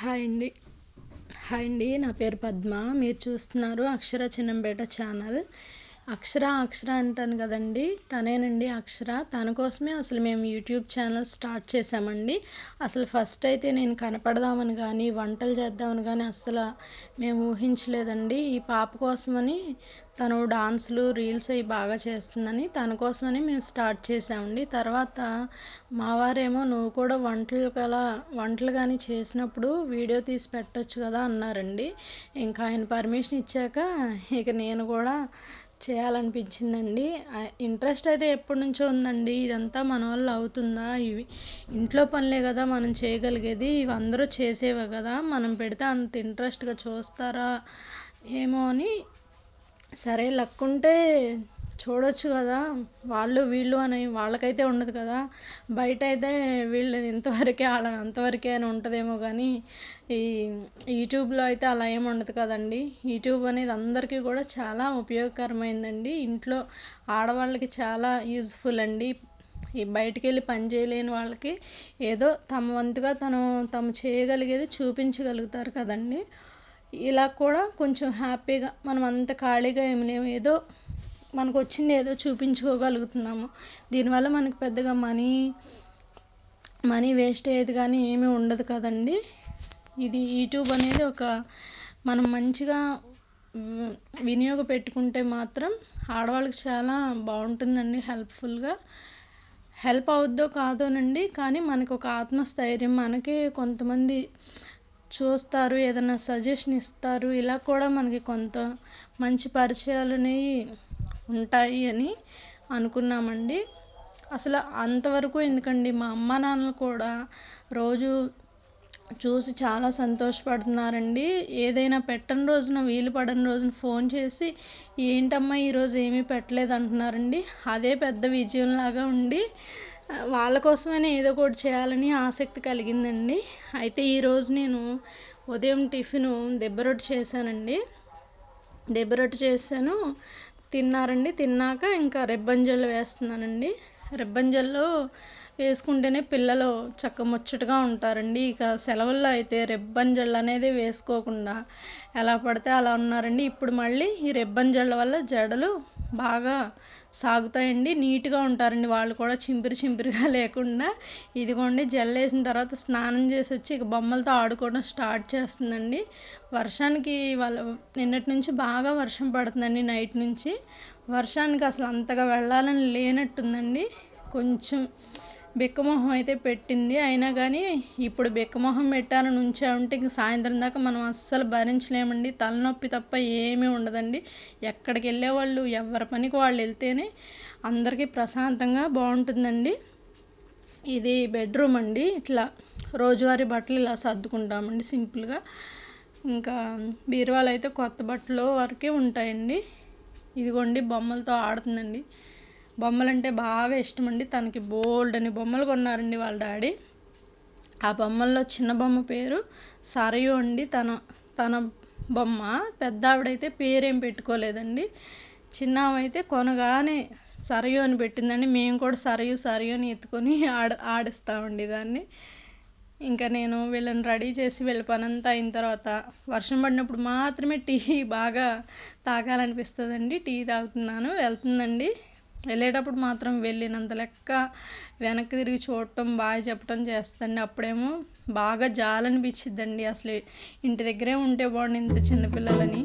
Hi అండి. Hi అండి. నా పేరు పద్మ. మీరు చూస్తున్నారు అక్షర చిన్నంపేట ఛానల్. అక్షర అక్షర అంటాను కదండి. తనేనండి అక్షర. తన కోసమే అసలు మేము యూట్యూబ్ ఛానల్ స్టార్ట్ చేసామండి అసలు ఫస్ట్ అయితే నేను కనపడదామని కానీ వంటలు చేద్దామని కానీ అసలు మేము ఊహించలేదండి. ఈ పాప కోసమని తను డాన్సులు రీల్స్ అవి బాగా చేస్తుందని తన కోసమని మేము స్టార్ట్ చేసామండి తర్వాత మా వారేమో నువ్వు కూడా వంటలు కలా వంటలు కానీ చేసినప్పుడు వీడియో తీసి పెట్టొచ్చు కదా అన్నారండి. ఇంకా ఆయన పర్మిషన్ ఇచ్చాక ఇక నేను కూడా చేయాలనిపించిందండి. ఇంట్రెస్ట్ అయితే ఎప్పటి నుంచో ఉందండి. ఇదంతా మన వల్ల అవుతుందా? ఇవి ఇంట్లో పనులే కదా మనం చేయగలిగేది. ఇవి అందరూ చేసేవే కదా. మనం పెడితే అంత ఇంట్రెస్ట్గా చూస్తారా ఏమో అని సరే లక్ ఉంటే చూడొచ్చు కదా. వాళ్ళు వీళ్ళు అని వాళ్ళకైతే ఉండదు కదా. బయట అయితే వీళ్ళు ఇంతవరకే వాళ్ళ అంతవరకే అని ఉంటుందేమో కానీ ఈ యూట్యూబ్లో అయితే అలా ఏమి ఉండదు కదండి. యూట్యూబ్ అనేది అందరికీ కూడా చాలా ఉపయోగకరమైందండి. ఇంట్లో ఆడవాళ్ళకి చాలా యూజ్ఫుల్ అండి. ఈ బయటికి వెళ్ళి పని చేయలేని వాళ్ళకి ఏదో తమ వంతుగా తను తము చేయగలిగేది చూపించగలుగుతారు కదండి. ఇలా కూడా కొంచెం హ్యాపీగా మనం అంత ఖాళీగా ఏమి లేము ఏదో మనకు వచ్చింది ఏదో చూపించుకోగలుగుతున్నాము. దీనివల్ల మనకి పెద్దగా మనీ మనీ వేస్ట్ అయ్యేది కానీ ఏమీ ఉండదు కదండి. ఇది యూట్యూబ్ అనేది ఒక మనం మంచిగా వినియోగ పెట్టుకుంటే మాత్రం ఆడవాళ్ళకి చాలా బాగుంటుందండి హెల్ప్ఫుల్గా. హెల్ప్ అవుద్దో కాదోనండి కానీ మనకు ఒక ఆత్మస్థైర్యం. మనకి కొంతమంది చూస్తారు ఏదైనా సజెషన్ ఇస్తారు. ఇలా కూడా మనకి కొంత మంచి పరిచయాలు అనేవి ఉంటాయి అని అనుకున్నామండి. అసలు అంతవరకు ఎందుకండి మా అమ్మ నాన్నలు కూడా రోజు చూసి చాలా సంతోషపడుతున్నారండి. ఏదైనా పెట్టని రోజున వీలు పడని రోజున ఫోన్ చేసి ఏంటమ్మా ఈరోజు ఏమీ పెట్టలేదు అంటున్నారండి. అదే పెద్ద విజయంలాగా ఉండి వాళ్ళ కోసమైనా ఏదో ఒకటి చేయాలని ఆసక్తి కలిగిందండి. అయితే ఈరోజు నేను ఉదయం టిఫిన్ దెబ్బ రొట్టె చేశానండి. దెబ్బరొట్టు చేశాను. తిన్నారండి. తిన్నాక ఇంకా రెబ్బంజల్లో వేస్తున్నానండి. రెబ్బంజల్లో వేసుకుంటేనే పిల్లలు చక్క ముచ్చటగా ఉంటారండి. ఇక సెలవుల్లో అయితే రెబ్బన్ జళ్ళు అనేది వేసుకోకుండా ఎలా పడితే అలా ఉన్నారండి. ఇప్పుడు మళ్ళీ ఈ రెబ్బన్ జళ్ళ వల్ల జడలు బాగా సాగుతాయండి. నీట్గా ఉంటారండి. వాళ్ళు కూడా చింపిరి చింపిరిగా లేకుండా ఇదిగోండి జెల్ వేసిన తర్వాత స్నానం చేసి వచ్చి ఇక బొమ్మలతో ఆడుకోవడం స్టార్ట్ చేస్తుందండి. వర్షానికి వాళ్ళ నిన్నటి నుంచి బాగా వర్షం పడుతుందండి నైట్ నుంచి. వర్షానికి అసలు అంతగా వెళ్ళాలని లేనట్టుందండి. కొంచెం బిక్కమొహం అయితే పెట్టింది. అయినా కానీ ఇప్పుడు బిక్కమొహం పెట్టాలని ఉంటే ఇంక సాయంత్రం దాకా మనం అస్సలు భరించలేమండి. తలనొప్పి తప్ప ఏమీ ఉండదండి. ఎక్కడికి వెళ్ళే వాళ్ళు ఎవరి పనికి వాళ్ళు వెళ్తేనే అందరికీ ప్రశాంతంగా బాగుంటుందండి. ఇది బెడ్రూమ్ అండి. ఇట్లా రోజువారీ బట్టలు ఇలా సర్దుకుంటామండి సింపుల్గా. ఇంకా బీరువాలు అయితే కొత్త బట్టలు వరకే ఉంటాయండి. ఇదిగోండి బొమ్మలతో ఆడుతుందండి. బొమ్మలు అంటే బాగా ఇష్టం అండి తనకి బోల్డ్ అని బొమ్మలు కొన్నారండి వాళ్ళ డాడీ. ఆ బొమ్మల్లో చిన్న బొమ్మ పేరు సరయు అండి. తన తన బొమ్మ. పెద్ద ఆవిడైతే పేరేం పెట్టుకోలేదండి. చిన్న అయితే కొనగానే సరయు అని పెట్టిందండి. మేము కూడా సరయు సరయు అని ఎత్తుకొని ఆడ ఆడిస్తామండి దాన్ని. ఇంకా నేను వీళ్ళని రెడీ చేసి వీళ్ళ పనంతా అయిన తర్వాత వర్షం పడినప్పుడు మాత్రమే టీ బాగా తాగాలనిపిస్తుందండి. టీ తాగుతున్నాను వెళ్తుందండి. వెళ్ళేటప్పుడు మాత్రం వెళ్ళినంత లెక్క వెనక్కి తిరిగి చూడటం బాగా చెప్పడం చేస్తుంది అప్పుడేమో బాగా జాలనిపించిద్దండి అసలు ఇంటి దగ్గరే ఉంటే బాగుండు ఇంత చిన్నపిల్లలని